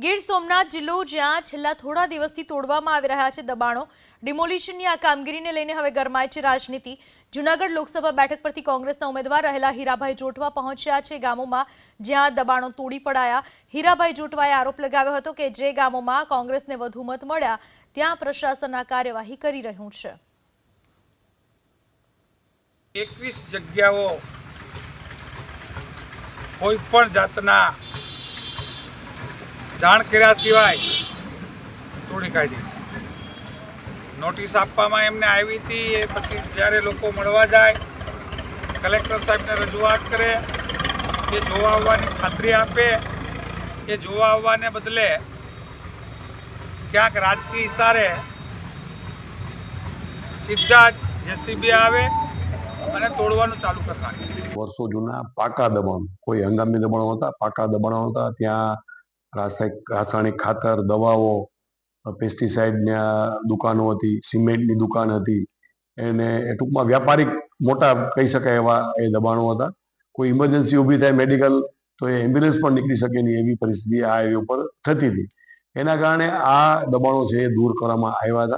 ગીર સોમનાથ જિલ્લો જ્યાં છેલ્લા થોડા દિવસથી તોડવામાં આવી રહ્યા છે દબાણો, ડિમોલિશનની આ કામગીરીને લઈને હવે ગરમાય છે રાજનીતિ. જૂનાગઢ લોકસભા બેઠક પરથી કોંગ્રેસના ઉમેદવાર રહેલા હીરાભાઈ જોટવા પહોંચ્યા છે ગામોમાં, જ્યાં દબાણો તોડી પડાયા. હીરાભાઈ જોટવાએ આરોપ લગાવ્યો હતો કે જે ગામોમાં કોંગ્રેસને વધુ મત મળ્યા, ત્યાં પ્રશાસન આ કાર્યવાહી કરી રહ્યું છે. એકવીસ જગ્યાઓ કોઈ પણ જાતના જાણ કર્યા સિવાય તોડી કાઢી. નોટિસ આપવામાં એમને આવી હતી, એ પછી જ્યારે લોકો મળવા જાય, કલેક્ટર સાહેબને રજૂઆત કરે, એ જોવા આવવાની ખાતરી આપે, એ જોવા આવવાને બદલે ક્યાંક રાજકીય ઇશારે સીધા જ જેસીબી આવે અને તોડવાનું ચાલુ કરી નાખે. વર્ષો જૂના પાકા દબાણ, કોઈ હંગામી દબાણો હતા પાકા દબાણો હતા ત્યાં રાસાયણિક ખાતર, દવાઓ પેસ્ટિસાઇડની દુકાનો હતી, સિમેન્ટની દુકાન હતી. એને એ ટૂંકમાં વ્યાપારિક મોટા કહી શકાય એવા એ દબાણો હતા. કોઈ ઇમરજન્સી ઊભી થાય મેડિકલ તો એ એમ્બ્યુલન્સ પણ નીકળી શકે નહીં એવી પરિસ્થિતિ આ એરિયા ઉપર થતી હતી. એના કારણે આ દબાણો છે એ દૂર કરવામાં આવ્યા હતા.